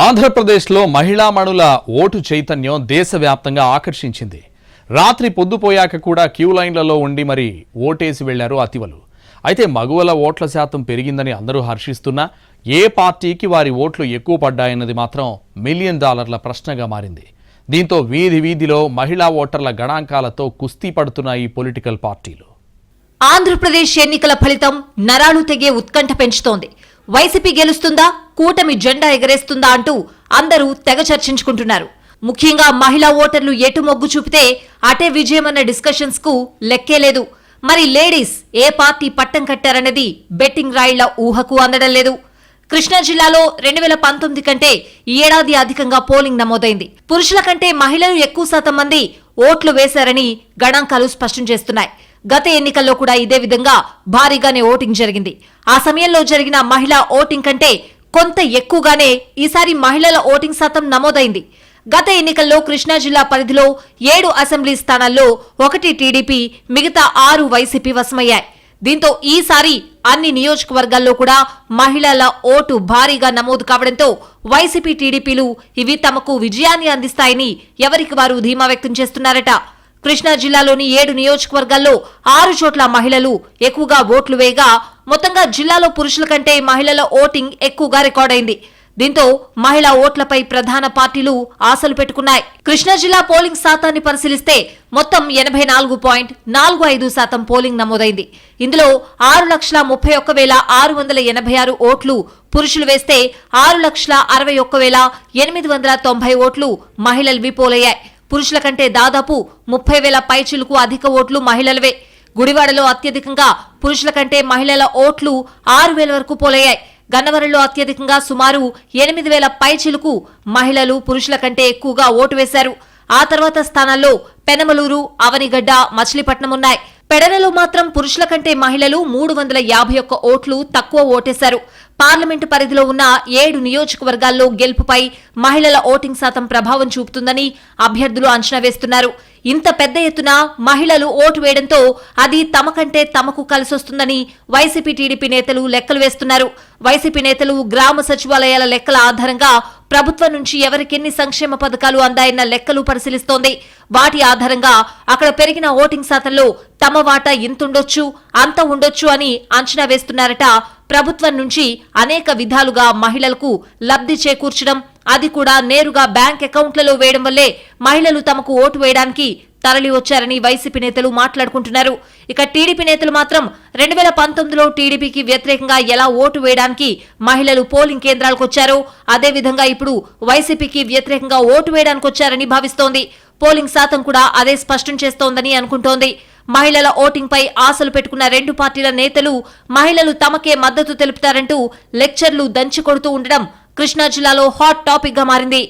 ఆంధ్రప్రదేశ్లో మహిళా మణుల ఓటు చైతన్యం దేశవ్యాప్తంగా ఆకర్షించింది. రాత్రి పొద్దుపోయాక కూడా క్యూ లైన్లలో ఉండి మరి ఓటేసి వెళ్ళారు అతివలు. అయితే మగువల ఓట్ల శాతం పెరిగిందని అందరూ హర్షిస్తున్నా ఏ పార్టీకి వారి ఓట్లు ఎక్కువ పడ్డాయన్నది మాత్రం మిలియన్ డాలర్ల ప్రశ్నగా మారింది. దీంతో వీధి వీధిలో మహిళా ఓటర్ల గణాంకాలతో కుస్తీ పడుతున్న ఈ పొలిటికల్ పార్టీలు. ఆంధ్రప్రదేశ్ ఎన్నికల ఫలితం నరాలు తెగే ఉత్కంఠ పెంచుతోంది. వైసీపీ గెలుస్తుందా? కూటమి జెండా ఎగరేస్తుందా అంటూ అందరూ తెగ చర్చించుకుంటున్నారు. ముఖ్యంగా మహిళా ఓటర్లు ఎటు మొగ్గు చూపితే అటే విజయమన్న డిస్కషన్స్కు లెక్కే లేదు. మరి లేడీస్ ఏ పార్టీ పట్టం కట్టారన్నది బెట్టింగ్ రాయిళ్ళ ఊహకు అందడం లేదు. కృష్ణా జిల్లాలో రెండు వేల పంతొమ్మిది కంటే ఈ ఏడాది అధికంగా పోలింగ్ నమోదైంది. పురుషుల కంటే మహిళలు ఎక్కువ శాతం మంది ఓట్లు వేశారని గణాంకాలు స్పష్టం చేస్తున్నాయి. గత ఎన్నికల్లో కూడా ఇదే విధంగా భారీగానే ఓటింగ్ జరిగింది. ఆ సమయంలో జరిగిన మహిళా ఓటింగ్ కంటే కొంత ఎక్కువగానే ఈసారి మహిళల ఓటింగ్ శాతం నమోదైంది. గత ఎన్నికల్లో కృష్ణా జిల్లా పరిధిలో ఏడు అసెంబ్లీ స్థానాల్లో ఒకటి టీడీపీ మిగతా ఆరు వైసీపీ వశమయ్యాయి. దీంతో ఈసారి అన్ని నియోజకవర్గాల్లో కూడా మహిళల ఓటు భారీగా నమోదు కావడంతో వైసీపీ టీడీపీలు ఇవి తమకు విజయాన్ని అందిస్తాయని ఎవరికి వారు ధీమా వ్యక్తం చేస్తున్నారట. కృష్ణా జిల్లాలోని ఏడు నియోజకవర్గాల్లో ఆరు చోట్ల మహిళలు ఎక్కువగా ఓట్లు వేయగా మొత్తంగా జిల్లాలో పురుషుల కంటే మహిళల ఓటింగ్ ఎక్కువగా రికార్డైంది. దీంతో మహిళా ఓట్లపై ప్రధాన పార్టీలు ఆశలు పెట్టుకున్నాయి. కృష్ణా జిల్లా పోలింగ్ శాతాన్ని పరిశీలిస్తే మొత్తం ఎనభై నాలుగు పాయింట్ నాలుగు ఐదు శాతం పోలింగ్ నమోదైంది. ఇందులో ఆరు లక్షల ముప్పై ఒక్క వేల ఆరు వందల ఎనభై ఆరు ఓట్లు పురుషులు వేస్తే ఆరు లక్షల అరవై ఒక్క వేల ఎనిమిది వందల తొంభై ఓట్లు మహిళలవి పోలయ్యాయి పురుషుల కంటే దాదాపు ముప్పై వేల పైచులకు అధిక ఓట్లు మహిళలవే. గుడివాడలో అత్యధికంగా పురుషుల కంటే మహిళల ఓట్లు ఆరు వేల వరకు పోలయ్యాయి. గన్నవరంలో అత్యధికంగా సుమారు ఎనిమిది వేల పైచిలుకు మహిళలు పురుషుల కంటే ఎక్కువగా ఓటు వేశారు. ఆ తర్వాత స్థానాల్లో పెనమలూరు అవనిగడ్డ మచిలీపట్నం ఉన్నాయి. పెడనలో మాత్రం పురుషుల కంటే మహిళలు మూడు వందల యాభై ఒక్క ఓట్లు తక్కువ ఓటేశారు. పార్లమెంటు పరిధిలో ఉన్న ఏడు నియోజకవర్గాల్లో గెలుపుపై మహిళల ఓటింగ్ శాతం ప్రభావం చూపుతుందని అభ్యర్థులు అంచనా వేస్తున్నారు. ఇంత పెద్ద ఎత్తున మహిళలు ఓటు వేయడంతో అది తమ కంటే తమకు కలిసొస్తుందని వైసీపీ టీడీపీ నేతలు లెక్కలు వేస్తున్నారు. వైసీపీ నేతలు గ్రామ సచివాలయాల లెక్కల ఆధారంగా ప్రభుత్వం నుంచి ఎవరికెన్ని సంక్షేమ పథకాలు అందాయన్న లెక్కలు పరిశీలిస్తోంది. వాటి ఆధారంగా అక్కడ పెరిగిన ఓటింగ్ శాతంలో తమ వాటా ఇంతుండొచ్చు అంత ఉండొచ్చు అని అంచనా వేస్తున్నారట. ప్రభుత్వం నుంచి అనేక విధాలుగా మహిళలకు లబ్ధి చేకూర్చడం అది కూడా నేరుగా బ్యాంక్ అకౌంట్లలో వేయడం వల్లే మహిళలు తమకు ఓటు వేయడానికి తరలి వచ్చారని వైసీపీ నేతలు మాట్లాడుకుంటున్నారు. ఇక టీడీపీ నేతలు మాత్రం రెండు వేల పంతొమ్మిదిలో టీడీపీకి వ్యతిరేకంగా ఎలా ఓటు వేయడానికి మహిళలు పోలింగ్ కేంద్రాలకు వచ్చారో అదే విధంగా ఇప్పుడు వైసీపీకి వ్యతిరేకంగా ఓటు వేయడానికి వచ్చారని భావిస్తోంది. పోలింగ్ శాతం కూడా అదే స్పష్టం చేస్తోందని అనుకుంటోంది. మహిళల ఓటింగ్ పై ఆశలు పెట్టుకున్న రెండు పార్టీల నేతలు మహిళలు తమకే మద్దతు తెలుపుతారంటూ లెక్చర్లు దంచి కొడుతూ ఉండడం కృష్ణా జిల్లాలో హాట్ టాపిక్గా మారింది.